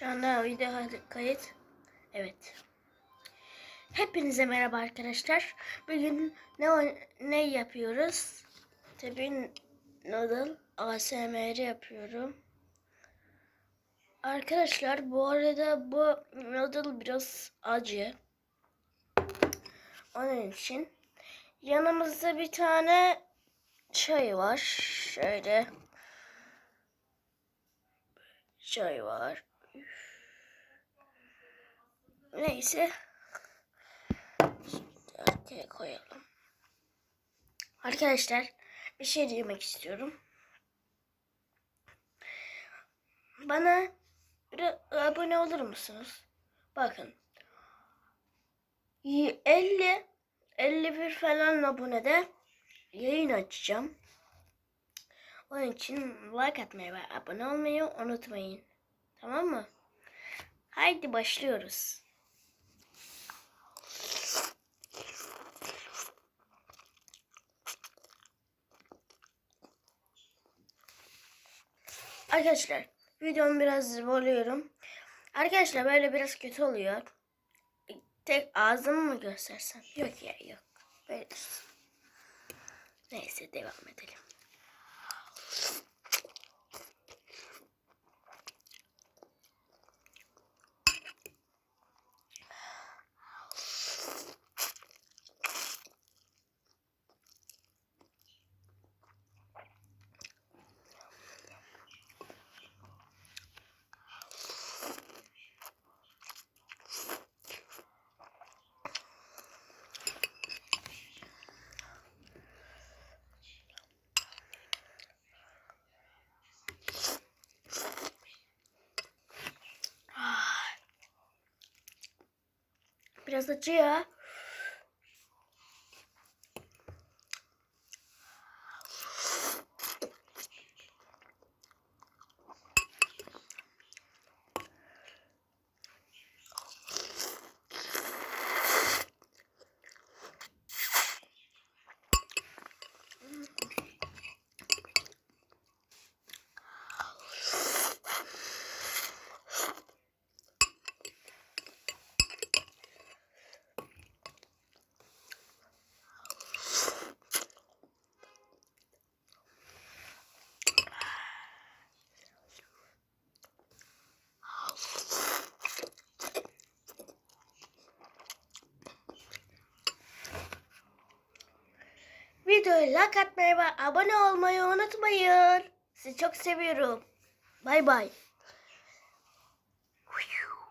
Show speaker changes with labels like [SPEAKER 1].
[SPEAKER 1] Şu anda video kayıt. Evet. Hepinize merhaba arkadaşlar. Bugün ne ne yapıyoruz? Tabii noodle ASMR yapıyorum. Arkadaşlar bu arada bu noodle biraz acı. Onun için yanımızda bir tane çay var. Şöyle çay var. Neyse. Şimdi arkaya koyalım. Arkadaşlar bir şey demek istiyorum. Bana abone olur musunuz? Bakın. 50 51 falan abonede yayın açacağım. Onun için like atmayı ve abone olmayı unutmayın. Tamam mı? Haydi başlıyoruz. Arkadaşlar videomu biraz bölüyorum. Arkadaşlar böyle biraz kötü oluyor. Tek ağzımı mı göstersem? Yok ya yok. Böyle. Neyse devam edelim. Biraz acı videoya like atmayı ve abone olmayı unutmayın. Sizi çok seviyorum. Bay bay.